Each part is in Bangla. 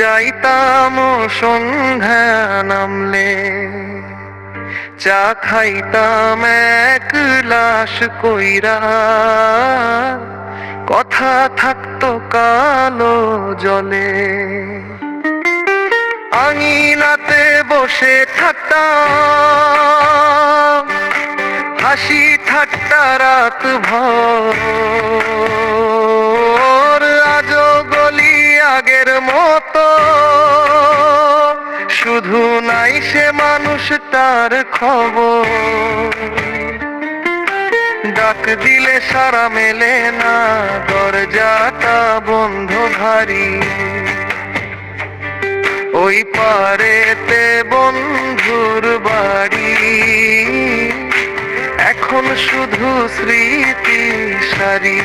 যাইতাম সন্ধ্যা নামলে, চা খাইতাম এক লাশ কইরা। কথা থাকতো কালো জলে। আঙিনাতে বসে থাকতাম, হাসি ঠাট্টা রাত ভর। নাই সে মানুষটার খবর। ডাক দিলে সারা মেলে না, দরজাটা বন্ধ ভারী ওই পারেতে বন্ধুর বাড়ি। এখন শুধু স্মৃতি সারি।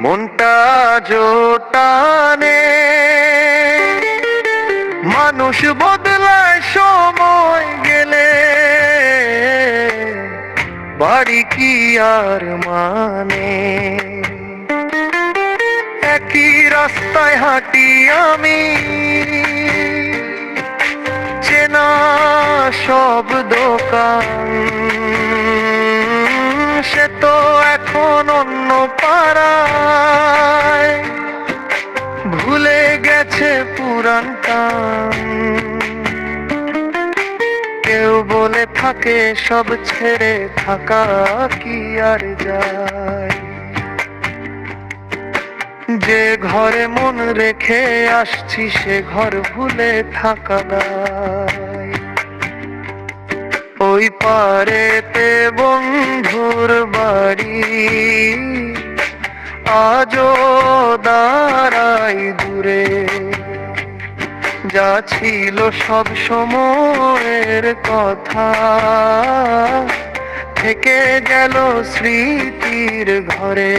মনটা জোটানে। মানুষ বদলায় সময় গেলে। বাড়ি কি আর মানে? একই রাস্তায় হাঁটি আমি। চেনা সব দোকান পুরান টান কেউ বলে থাকে, সব ছেড়ে থাকা কি আর যায়? যে ঘরে মন রেখে আসছি, সে ঘর ভুলে থাকা দায় ওই পারেতে বন্ধুর বাড়ি, আজও দাঁড়াই দূরে। যা ছিল সব সময়ের কথা থেকে গেল স্মৃতির ঘরে।